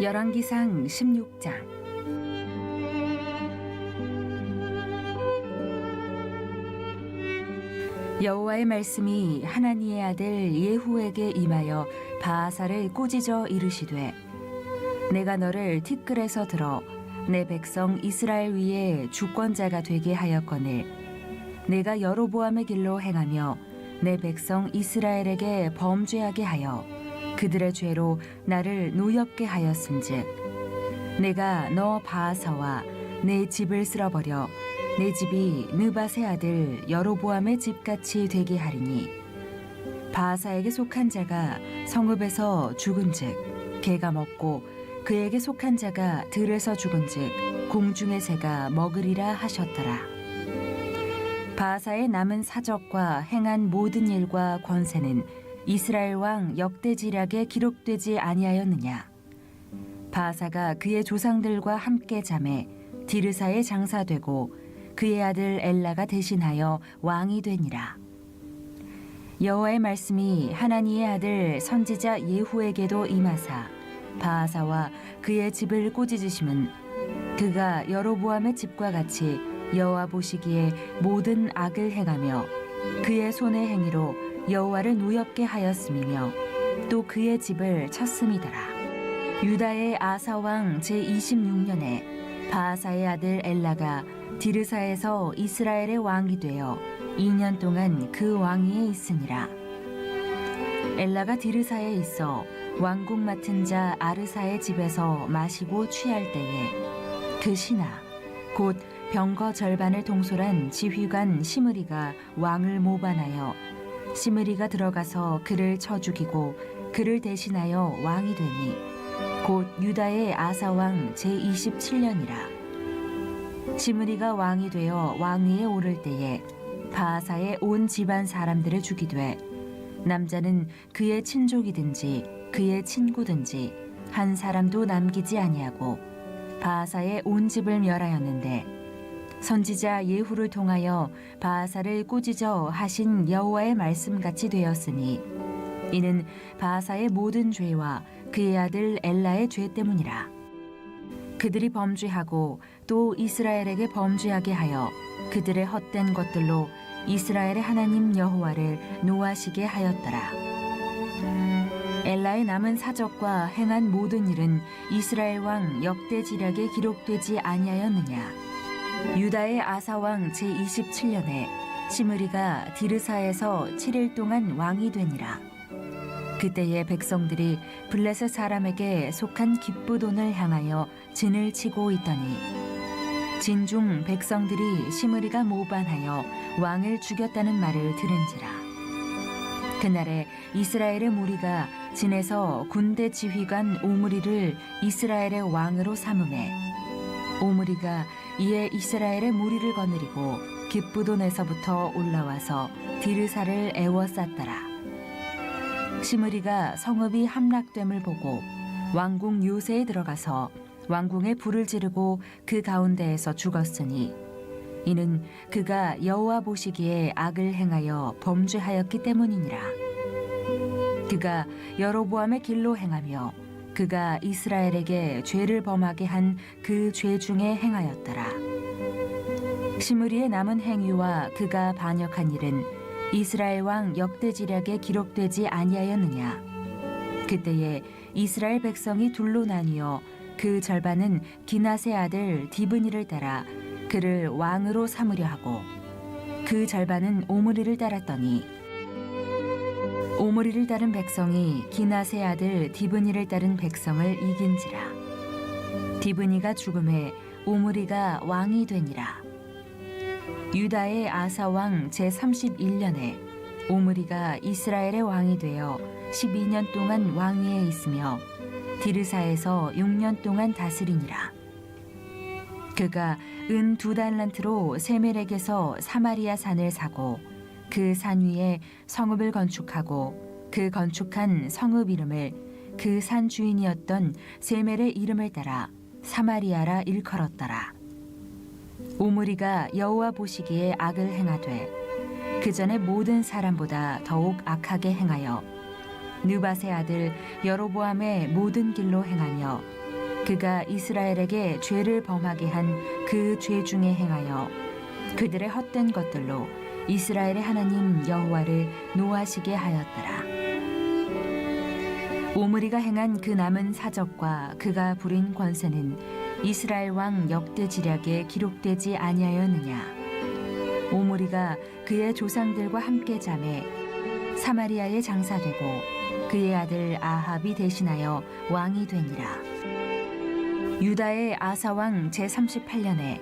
열왕기상 16장. 여호와의 말씀이 하나니의 아들 예후에게 임하여 바하사를 꾸짖어 이르시되 내가 너를 티끌에서 들어 내 백성 이스라엘 위에 주권자가 되게 하였거늘 내가 여로보암의 길로 행하며 내 백성 이스라엘에게 범죄하게 하여 그들의 죄로 나를 노엽게 하였음즉 내가 너 바하사와 내 집을 쓸어버려 내 집이 느바세 아들 여로보암의 집같이 되게 하리니 바하사에게 속한 자가 성읍에서 죽은즉 개가 먹고 그에게 속한 자가 들에서 죽은즉 공중의 새가 먹으리라 하셨더라. 바하사의 남은 사적과 행한 모든 일과 권세는 이스라엘 왕 역대지략에 기록되지 아니하였느냐? 바하사가 그의 조상들과 함께 잠에 디르사에 장사되고 그의 아들 엘라가 대신하여 왕이 되니라. 여호와의 말씀이 하나니의 아들 선지자 예후에게도 임하사 바하사와 그의 집을 꾸짖으심은 그가 여로보암의 집과 같이 여호와 보시기에 모든 악을 행하며 그의 손의 행위로 여호와를 노엽게 하였음이며 또 그의 집을 쳤음이더라. 유다의 아사 왕 제26년에 바하사의 아들 엘라가 디르사에서 이스라엘의 왕이 되어 2년 동안 그 왕위에 있으니라. 엘라가 디르사에 있어 왕국 맡은 자 아르사의 집에서 마시고 취할 때에 그 신하 곧 병거 절반을 동솔한 지휘관 시므리가 왕을 모반하여 시므리가 들어가서 그를 쳐 죽이고 그를 대신하여 왕이 되니 곧 유다의 아사 왕 제27년이라. 시므리가 왕이 되어 왕위에 오를 때에 바하사의 온 집안 사람들을 죽이되 남자는 그의 친족이든지 그의 친구든지 한 사람도 남기지 아니하고 바하사의 온 집을 멸하였는데 선지자 예후를 통하여 바하사를 꾸짖어 하신 여호와의 말씀같이 되었으니 이는 바하사의 모든 죄와 그의 아들 엘라의 죄 때문이라 그들이 범죄하고 또 이스라엘에게 범죄하게 하여 그들의 헛된 것들로 이스라엘의 하나님 여호와를 노하시게 하였더라. 엘라의 남은 사적과 행한 모든 일은 이스라엘 왕 역대 지략에 기록되지 아니하였느냐. 유다의 아사 왕 제27년에 시므리가 디르사에서 7일 동안 왕이 되니라. 그때의 백성들이 블레셋 사람에게 속한 기쁘돈을 향하여 진을 치고 있더니 진중 백성들이 시므리가 모반하여 왕을 죽였다는 말을 들은지라 그날에 이스라엘의 무리가 진에서 군대 지휘관 오므리를 이스라엘의 왕으로 삼음해 오므리가 이에 이스라엘의 무리를 거느리고 기쁘돈에서부터 올라와서 디르사를 애워쌌더라. 시므리가 성읍이 함락됨을 보고 왕궁 요새에 들어가서 왕궁에 불을 지르고 그 가운데에서 죽었으니 이는 그가 여호와 보시기에 악을 행하여 범죄하였기 때문이니라. 그가 여로보암의 길로 행하며 그가 이스라엘에게 죄를 범하게 한 그 죄 중에 행하였더라. 시므리의 남은 행위와 그가 반역한 일은 이스라엘 왕 역대지략에 기록되지 아니하였느냐? 그때에 이스라엘 백성이 둘로 나뉘어 그 절반은 기나세 아들 디브니를 따라 그를 왕으로 삼으려 하고 그 절반은 오므리를 따랐더니 오므리를 따른 백성이 기나세 아들 디브니를 따른 백성을 이긴지라 디브니가 죽음에 오므리가 왕이 되니라 유다의 아사 왕 제31년에 오므리가 이스라엘의 왕이 되어 12년 동안 왕위에 있으며 디르사에서 6년 동안 다스리니라. 그가 은 두 달란트로 세멜에게서 사마리아 산을 사고 그 산 위에 성읍을 건축하고 그 건축한 성읍 이름을 그 산 주인이었던 세멜의 이름을 따라 사마리아라 일컬었더라. 오므리가 여호와 보시기에 악을 행하되 그 전에 모든 사람보다 더욱 악하게 행하여 느밧의 아들 여로보암의 모든 길로 행하며 그가 이스라엘에게 죄를 범하게 한 그 죄 중에 행하여 그들의 헛된 것들로 이스라엘의 하나님 여호와를 노하시게 하였더라. 오므리가 행한 그 남은 사적과 그가 부린 권세는 이스라엘 왕 역대 지략에 기록되지 아니하였느냐. 오므리가 그의 조상들과 함께 잠에 사마리아에 장사되고 그의 아들 아합이 대신하여 왕이 되니라. 유다의 아사 왕 제38년에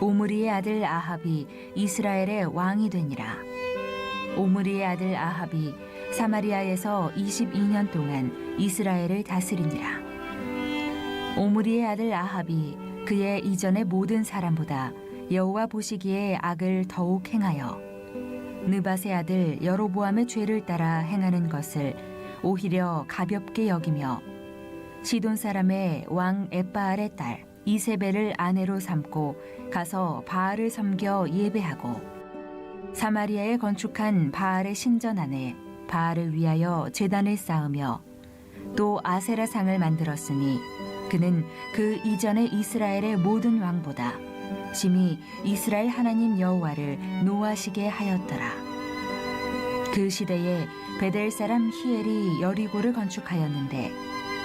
오므리의 아들 아합이 이스라엘의 왕이 되니라. 오므리의 아들 아합이 사마리아에서 22년 동안 이스라엘을 다스리니라. 오므리의 아들 아합이 그의 이전의 모든 사람보다 여호와 보시기에 악을 더욱 행하여 느밧의 아들 여로보암의 죄를 따라 행하는 것을 오히려 가볍게 여기며 시돈 사람의 왕 에바알의 딸 이세벨을 아내로 삼고 가서 바알을 섬겨 예배하고 사마리아에 건축한 바알의 신전 안에 바알을 위하여 제단을 쌓으며 또 아세라 상을 만들었으니 그는 그 이전의 이스라엘의 모든 왕보다 심히 이스라엘 하나님 여호와를 노하시게 하였더라. 그 시대에 베델 사람 히엘이 여리고를 건축하였는데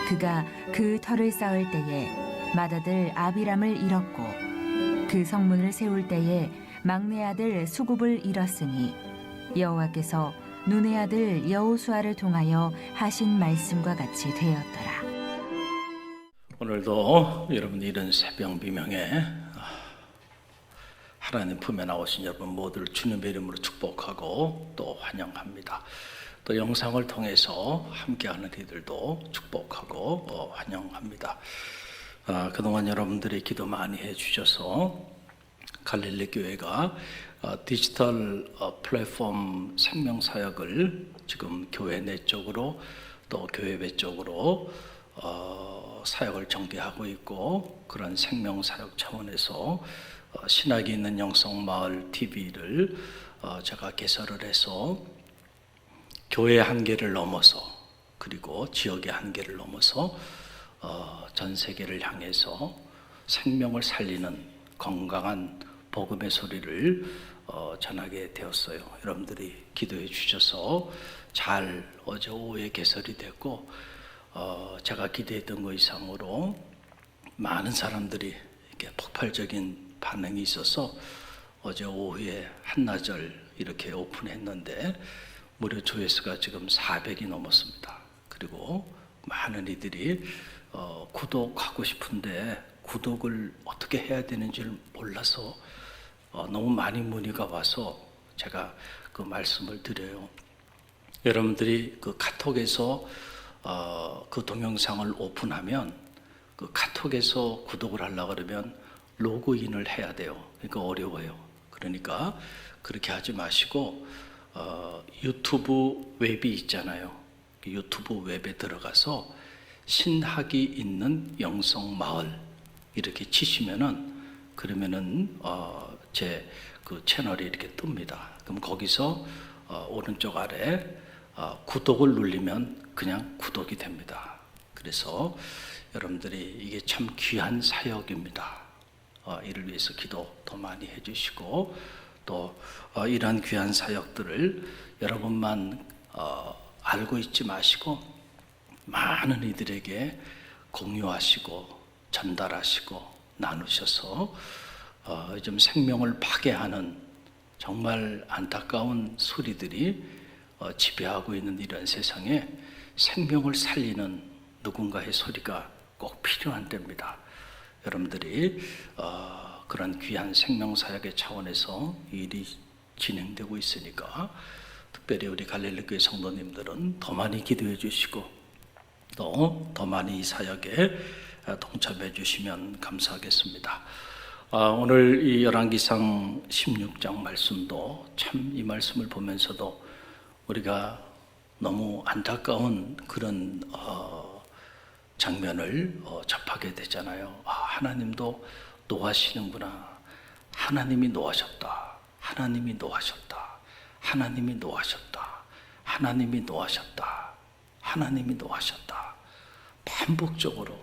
그가 그 터를 쌓을 때에 맏아들 아비람을 잃었고 그 성문을 세울 때에 막내 아들 수굽을 잃었으니 여호와께서 눈의 아들 여호수아를 통하여 하신 말씀과 같이 되었더라. 오늘도 여러분 이런 새벽 비명에 하나님 품에 나오신 여러분 모두를 주님의 이름으로 축복하고 또 환영합니다. 또 영상을 통해서 함께하는 이들도 축복하고 어, 환영합니다. 아, 그동안 여러분들이 기도 많이 해주셔서 갈릴리 교회가 어, 디지털 어, 플랫폼 생명사역을 지금 교회 내 쪽으로 또 교회 외 쪽으로 어, 사역을 전개하고 있고 그런 생명사역 차원에서 어, 신학이 있는 영성마을 TV를 어, 제가 개설을 해서 교회 한계를 넘어서 그리고 지역의 한계를 넘어서 어, 전 세계를 향해서 생명을 살리는 건강한 복음의 소리를 어, 전하게 되었어요. 여러분들이 기도해 주셔서 잘 어제 오후에 개설이 됐고 어, 제가 기대했던 것 이상으로 많은 사람들이 이렇게 폭발적인 반응이 있어서 어제 오후에 한나절 이렇게 오픈했는데 무료 조회수가 지금 400이 넘었습니다. 그리고 많은 이들이 어, 구독하고 싶은데 구독을 어떻게 해야 되는지를 몰라서 어, 너무 많이 문의가 와서 제가 그 말씀을 드려요. 여러분들이 그 카톡에서 어, 그 동영상을 오픈하면 그 카톡에서 구독을 하려고 그러면 로그인을 해야 돼요. 그러니까 어려워요. 그러니까 그렇게 하지 마시고 어, 유튜브 웹이 있잖아요. 그 유튜브 웹에 들어가서 신학이 있는 영성 마을 이렇게 치시면은 그러면은 어, 제 그 채널이 이렇게 뜹니다. 그럼 거기서 어, 오른쪽 아래 어, 구독을 누르면 그냥 구독이 됩니다. 그래서 여러분들이 이게 참 귀한 사역입니다. 어, 이를 위해서 기도 더 많이 해주시고 또 어, 이러한 귀한 사역들을 여러분만 어, 알고 있지 마시고 많은 이들에게 공유하시고 전달하시고 나누셔서 어, 요즘 생명을 파괴하는 정말 안타까운 소리들이 어, 지배하고 있는 이런 세상에 생명을 살리는 누군가의 소리가 꼭 필요한 때입니다. 여러분들이 어, 그런 귀한 생명 사역의 차원에서 이 일이 진행되고 있으니까 특별히 우리 갈릴리 교회 성도님들은 더 많이 기도해 주시고 또 더 많이 이 사역에 어, 동참해 주시면 감사하겠습니다. 아, 오늘 이 열왕기상 16장 말씀도 참 이 말씀을 보면서도 우리가 너무 안타까운 그런 어, 장면을 어, 접하게 되잖아요. 아, 하나님도 노하시는구나. 하나님이 노하셨다. 하나님이 노하셨다. 하나님이 노하셨다. 하나님이 노하셨다. 하나님이 노하셨다. 반복적으로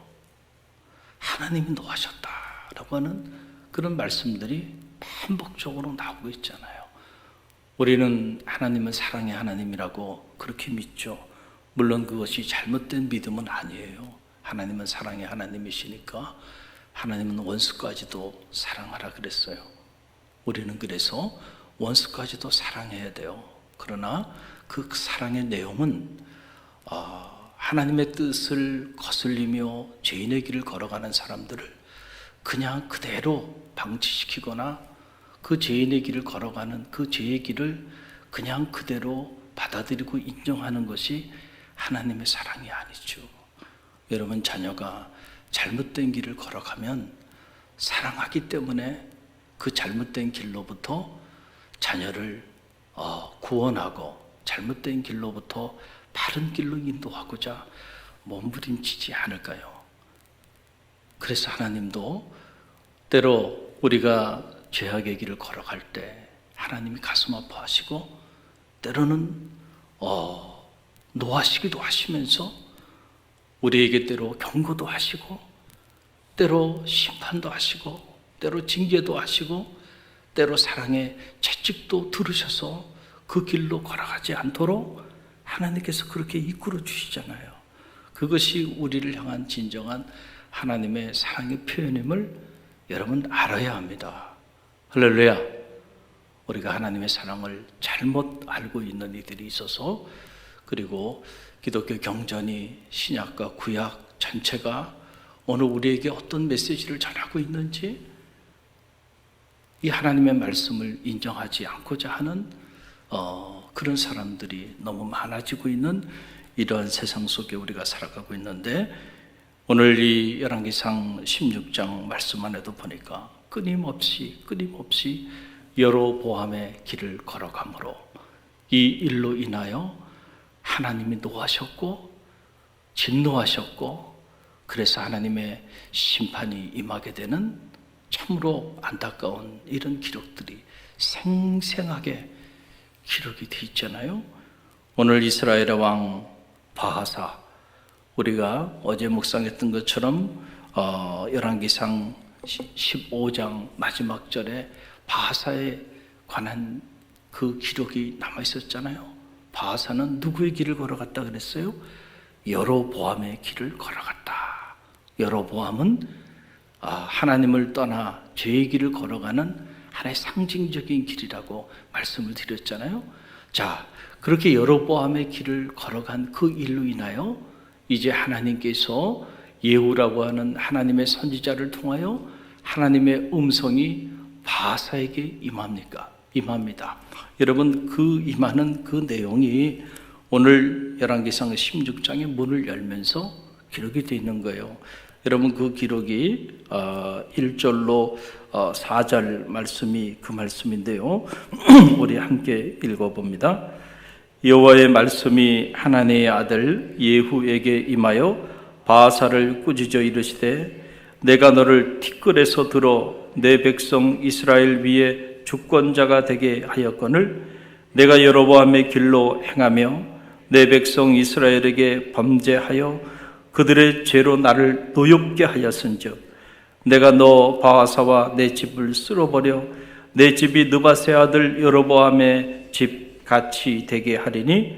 하나님이 노하셨다라고 하는 그런 말씀들이 반복적으로 나오고 있잖아요. 우리는 하나님은 사랑의 하나님이라고 그렇게 믿죠. 물론 그것이 잘못된 믿음은 아니에요. 하나님은 사랑의 하나님이시니까 하나님은 원수까지도 사랑하라 그랬어요. 우리는 그래서 원수까지도 사랑해야 돼요. 그러나 그 사랑의 내용은 어, 하나님의 뜻을 거슬리며 죄인의 길을 걸어가는 사람들을 그냥 그대로 방치시키거나 그 죄인의 길을 걸어가는 그 죄의 길을 그냥 그대로 받아들이고 인정하는 것이 하나님의 사랑이 아니죠. 여러분 자녀가 잘못된 길을 걸어가면 사랑하기 때문에 그 잘못된 길로부터 자녀를 어, 구원하고 잘못된 길로부터 바른 길로 인도하고자 몸부림치지 않을까요? 그래서 하나님도 때로 우리가 죄악의 길을 걸어갈 때 하나님이 가슴 아파하시고 때로는 어, 노하시기도 하시면서 우리에게 때로 경고도 하시고 때로 심판도 하시고 때로 징계도 하시고 때로 사랑의 채찍도 들으셔서 그 길로 걸어가지 않도록 하나님께서 그렇게 이끌어 주시잖아요. 그것이 우리를 향한 진정한 하나님의 사랑의 표현임을 여러분 알아야 합니다. 할렐루야. 우리가 하나님의 사랑을 잘못 알고 있는 이들이 있어서 그리고 기독교 경전이 신약과 구약 전체가 오늘 우리에게 어떤 메시지를 전하고 있는지 이 하나님의 말씀을 인정하지 않고자 하는 어, 그런 사람들이 너무 많아지고 있는 이러한 세상 속에 우리가 살아가고 있는데 오늘 이 열왕기상 16장 말씀 안에도 보니까 끊임없이 끊임없이 여로보암의 길을 걸어가므로 이 일로 인하여 하나님이 노하셨고 진노하셨고 그래서 하나님의 심판이 임하게 되는 참으로 안타까운 이런 기록들이 생생하게 기록이 돼 있잖아요. 오늘 이스라엘의 왕 바하사 우리가 어제 묵상했던 것처럼 어, 열왕기상 15장 마지막 절에 바하사에 관한 그 기록이 남아 있었잖아요. 바하사는 누구의 길을 걸어갔다 그랬어요? 여로보암의 길을 걸어갔다. 여로보암은 아, 하나님을 떠나 죄의 길을 걸어가는 하나의 상징적인 길이라고 말씀을 드렸잖아요. 자, 그렇게 여로보암의 길을 걸어간 그 일로 인하여 이제 하나님께서 예후라고 하는 하나님의 선지자를 통하여 하나님의 음성이 바사에게 임합니까? 임합니다. 여러분 그 임하는 그 내용이 오늘 열왕기상 16장의 문을 열면서 기록이 되어 있는 거예요. 여러분 그 기록이 1절로 4절 말씀이 그 말씀인데요. 우리 함께 읽어봅니다. 여호와의 말씀이 하나님의 아들 예후에게 임하여 바사를 꾸짖어 이르시되 내가 너를 티끌에서 들어 내 백성 이스라엘 위에 주권자가 되게 하였거늘 내가 여로보암의 길로 행하며 내 백성 이스라엘에게 범죄하여 그들의 죄로 나를 노엽게 하였은즉 내가 너 바하사와 내 집을 쓸어버려 내 집이 느바세 아들 여로보암의 집 같이 되게 하리니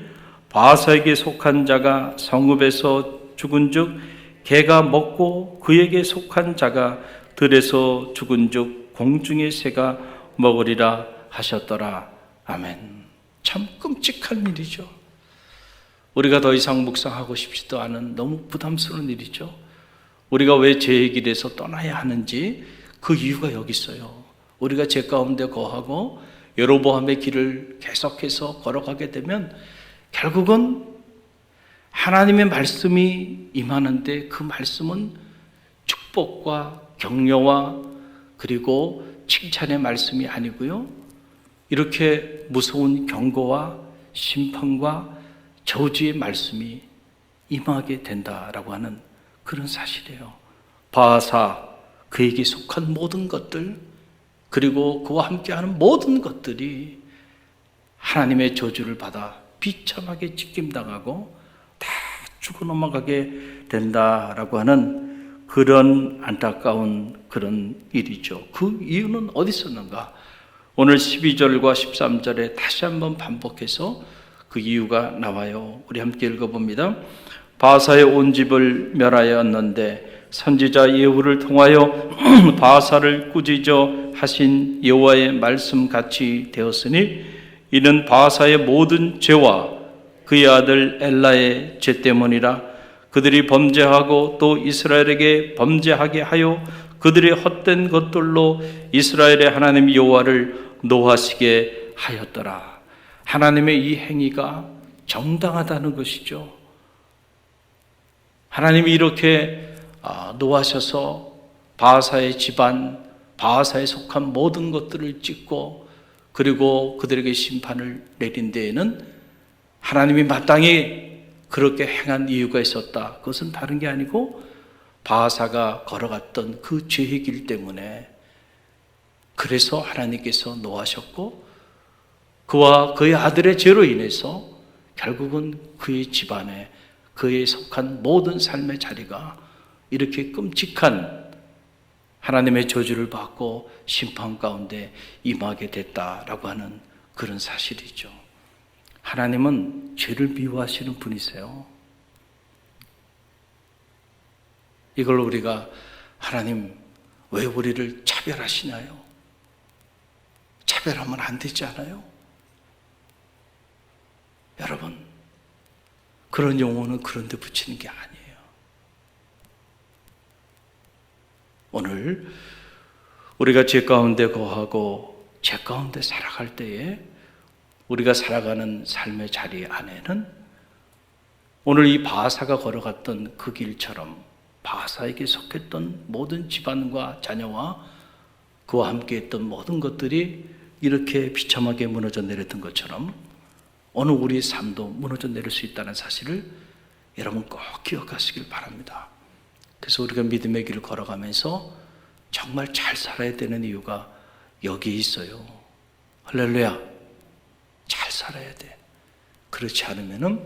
바하사에게 속한 자가 성읍에서 죽은즉 개가 먹고 그에게 속한 자가 들에서 죽은즉 공중의 새가 먹으리라 하셨더라 아멘. 참 끔찍한 일이죠. 우리가 더 이상 묵상하고 싶지도 않은 너무 부담스러운 일이죠. 우리가 왜 죄의 길에서 떠나야 하는지 그 이유가 여기 있어요. 우리가 죄 가운데 거하고 여로보암의 길을 계속해서 걸어가게 되면 결국은 하나님의 말씀이 임하는데 그 말씀은 축복과 격려와 그리고 칭찬의 말씀이 아니고요. 이렇게 무서운 경고와 심판과 저주의 말씀이 임하게 된다라고 하는 그런 사실이에요. 바사 그에게 속한 모든 것들 그리고 그와 함께하는 모든 것들이 하나님의 저주를 받아 비참하게 찢김당하고 다 죽어 넘어가게 된다라고 하는 그런 안타까운 그런 일이죠. 그 이유는 어디 있었는가? 오늘 12절과 13절에 다시 한번 반복해서 그 이유가 나와요. 우리 함께 읽어봅니다. 바사의 온 집을 멸하였는데 선지자 예후를 통하여 바사를 꾸짖어 하신 여호와의 말씀 같이 되었으니 이는 바사의 모든 죄와 그의 아들 엘라의 죄 때문이라 그들이 범죄하고 또 이스라엘에게 범죄하게 하여 그들의 헛된 것들로 이스라엘의 하나님 여호와를 노하시게 하였더라. 하나님의 이 행위가 정당하다는 것이죠. 하나님이 이렇게 아, 노하셔서 바하사의 집안, 바하사에 속한 모든 것들을 찍고 그리고 그들에게 심판을 내린 데에는 하나님이 마땅히 그렇게 행한 이유가 있었다. 그것은 다른 게 아니고 바하사가 걸어갔던 그 죄의 길 때문에 그래서 하나님께서 노하셨고 그와 그의 아들의 죄로 인해서 결국은 그의 집안에 그에 속한 모든 삶의 자리가 이렇게 끔찍한 하나님의 저주를 받고 심판 가운데 임하게 됐다라고 하는 그런 사실이죠. 하나님은 죄를 미워하시는 분이세요. 이걸 우리가 하나님 왜 우리를 차별하시나요? 차별하면 안 되지 않아요? 여러분, 그런 용어는 그런 데 붙이는 게 아니에요. 오늘 우리가 죄 가운데 거하고 죄 가운데 살아갈 때에 우리가 살아가는 삶의 자리 안에는 오늘 이 바사가 걸어갔던 그 길처럼 바사에게 속했던 모든 집안과 자녀와 그와 함께 했던 모든 것들이 이렇게 비참하게 무너져 내렸던 것처럼 오늘 우리의 삶도 무너져 내릴 수 있다는 사실을 여러분 꼭 기억하시길 바랍니다. 그래서 우리가 믿음의 길을 걸어가면서 정말 잘 살아야 되는 이유가 여기에 있어요. 할렐루야. 잘 살아야 돼. 그렇지 않으면은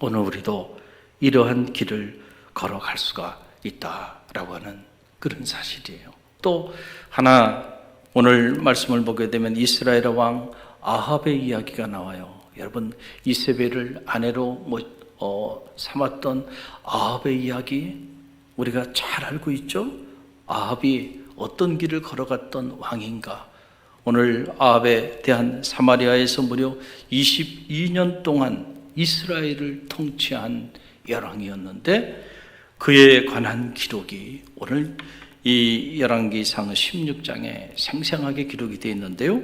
오늘 우리도 이러한 길을 걸어갈 수가 있다라고 하는 그런 사실이에요. 또 하나 오늘 말씀을 보게 되면 이스라엘 왕 아합의 이야기가 나와요. 여러분 이세벨을 아내로 뭐, 어, 삼았던 아합의 이야기 우리가 잘 알고 있죠. 아합이 어떤 길을 걸어갔던 왕인가? 오늘 아합에 대한 사마리아에서 무려 22년 동안 이스라엘을 통치한 열왕이었는데 그에 관한 기록이 오늘 이 열왕기상 16장에 생생하게 기록이 되어 있는데요.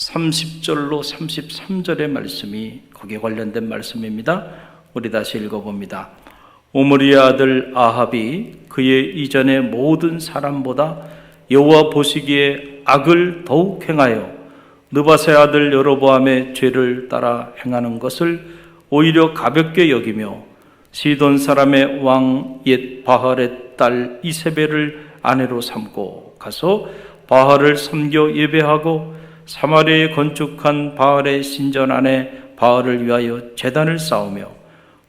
30절로 33절의 말씀이 거기에 관련된 말씀입니다. 우리 다시 읽어봅니다. 오므리의 아들 아합이 그의 이전의 모든 사람보다 여호와 보시기에 악을 더욱 행하여 느바세 아들 여로보암의 죄를 따라 행하는 것을 오히려 가볍게 여기며 시돈 사람의 왕 옛 바할의 딸 이세벨을 아내로 삼고 가서 바할을 섬겨 예배하고 사마리아에 건축한 바알의 신전 안에 바알을 위하여 제단을 쌓으며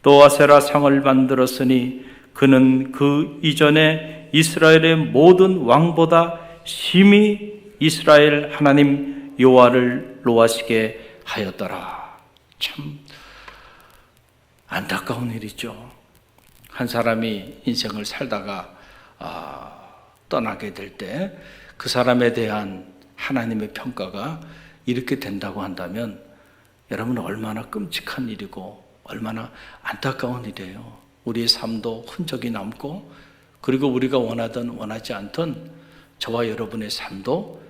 또 아세라 상을 만들었으니 그는 그 이전에 이스라엘의 모든 왕보다 심히 이스라엘 하나님 여호와를 노하시게 하였더라. 참 안타까운 일이죠. 한 사람이 인생을 살다가 아, 떠나게 될 때 그 사람에 대한 하나님의 평가가 이렇게 된다고 한다면 여러분 얼마나 끔찍한 일이고 얼마나 안타까운 일이에요. 우리의 삶도 흔적이 남고 그리고 우리가 원하든 원하지 않든 저와 여러분의 삶도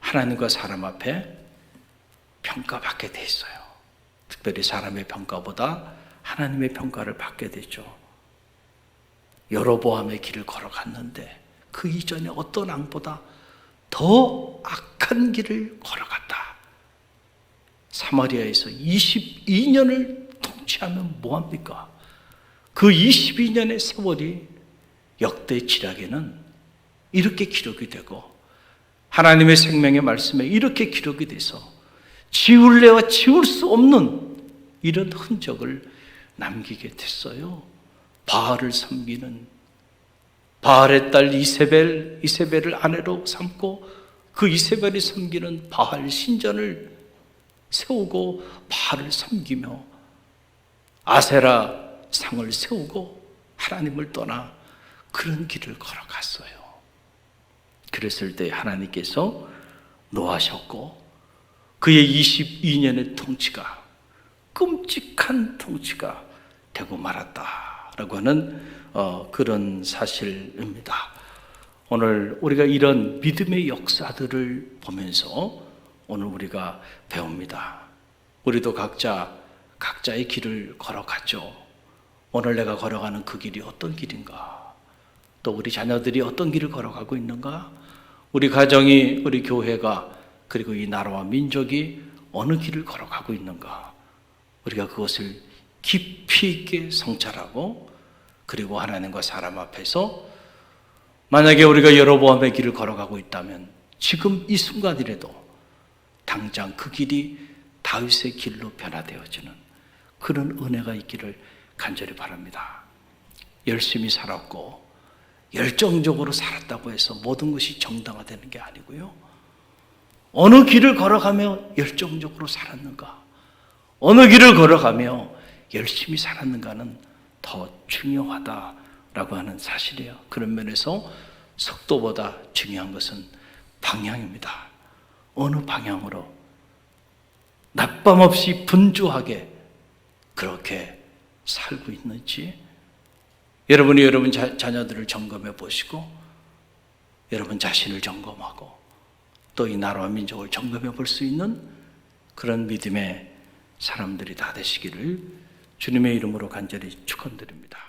하나님과 사람 앞에 평가받게 돼 있어요. 특별히 사람의 평가보다 하나님의 평가를 받게 되죠. 여로보암의 길을 걸어갔는데 그 이전에 어떤 왕보다 더 악한 길을 걸어갔다. 사마리아에서 22년을 통치하면 뭐합니까? 그 22년의 세월이 역대 지략에는 이렇게 기록이 되고 하나님의 생명의 말씀에 이렇게 기록이 돼서 지울래와 지울 수 없는 이런 흔적을 남기게 됐어요. 바알을 섬기는 바알의 딸 이세벨, 이세벨을 아내로 삼고 그 이세벨이 섬기는 바알 신전을 세우고 바알을 섬기며 아세라 상을 세우고 하나님을 떠나 그런 길을 걸어갔어요. 그랬을 때 하나님께서 노하셨고 그의 22년의 통치가 끔찍한 통치가 되고 말았다라고 하는 어, 그런 사실입니다. 오늘 우리가 이런 믿음의 역사들을 보면서 오늘 우리가 배웁니다. 우리도 각자 각자의 길을 걸어갔죠. 오늘 내가 걸어가는 그 길이 어떤 길인가? 또 우리 자녀들이 어떤 길을 걸어가고 있는가? 우리 가정이, 우리 교회가, 그리고 이 나라와 민족이 어느 길을 걸어가고 있는가? 우리가 그것을 깊이 있게 성찰하고, 그리고 하나님과 사람 앞에서 만약에 우리가 여로보암의 길을 걸어가고 있다면 지금 이 순간이라도 당장 그 길이 다윗의 길로 변화되어지는 그런 은혜가 있기를 간절히 바랍니다. 열심히 살았고 열정적으로 살았다고 해서 모든 것이 정당화되는 게 아니고요. 어느 길을 걸어가며 열정적으로 살았는가? 어느 길을 걸어가며 열심히 살았는가는 더 중요하다라고 하는 사실이에요. 그런 면에서 속도보다 중요한 것은 방향입니다. 어느 방향으로 낮밤 없이 분주하게 그렇게 살고 있는지 여러분이 여러분 자, 자녀들을 점검해 보시고 여러분 자신을 점검하고 또 이 나라와 민족을 점검해 볼 수 있는 그런 믿음의 사람들이 다 되시기를 주님의 이름으로 간절히 축원드립니다.